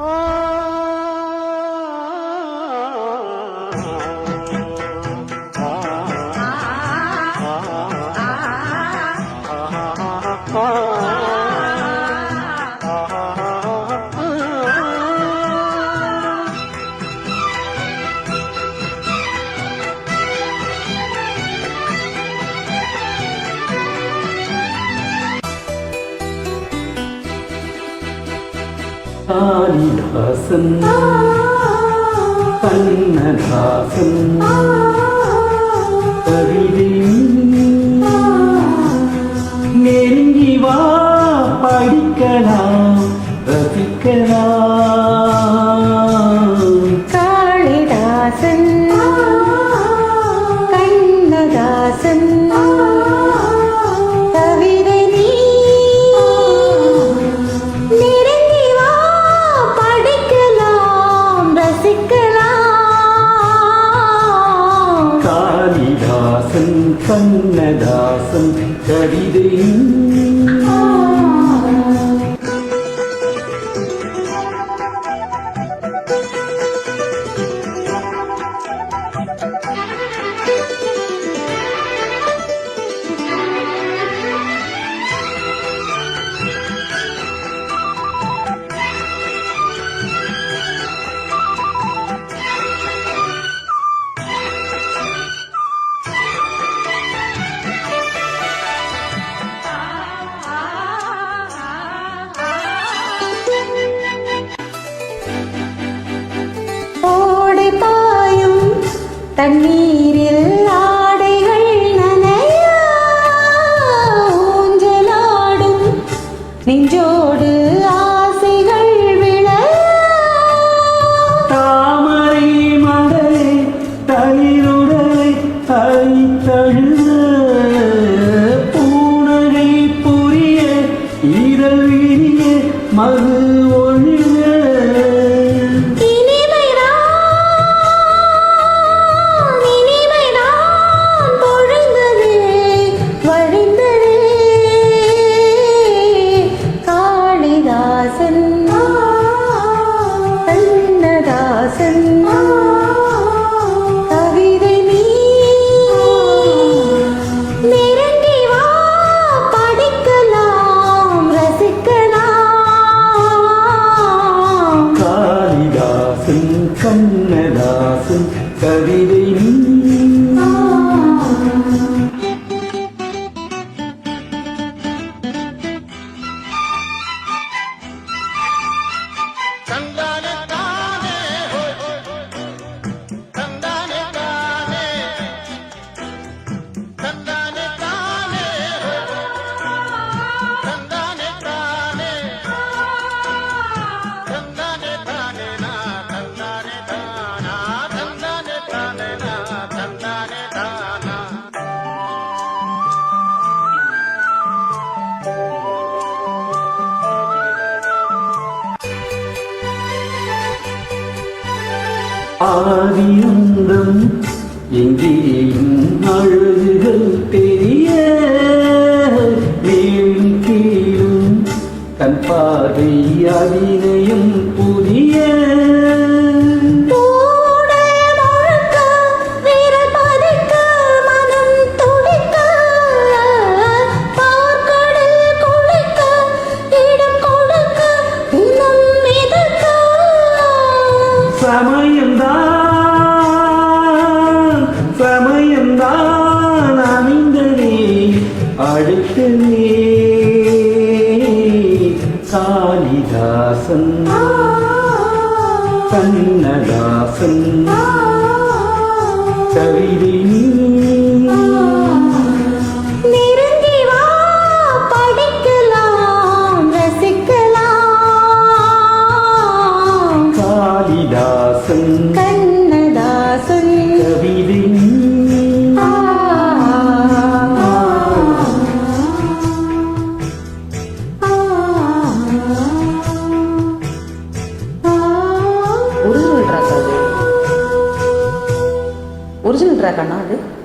Oh! Kalidasan Kannadasan കവിതേ सन्नदा सन्ति தண்ணீரில் ஆதியந்தம் இந்தியும் அழகுகள் தெரிய மேலும் கீழும் கண் பார்வை அறிவை அடுத்து நீ காளிதாசன் கண்ணதாசன் கவிதை காளிதாசன் கண்ணதாசன் கவிதை ഉണ്ടാക്കണം അത്.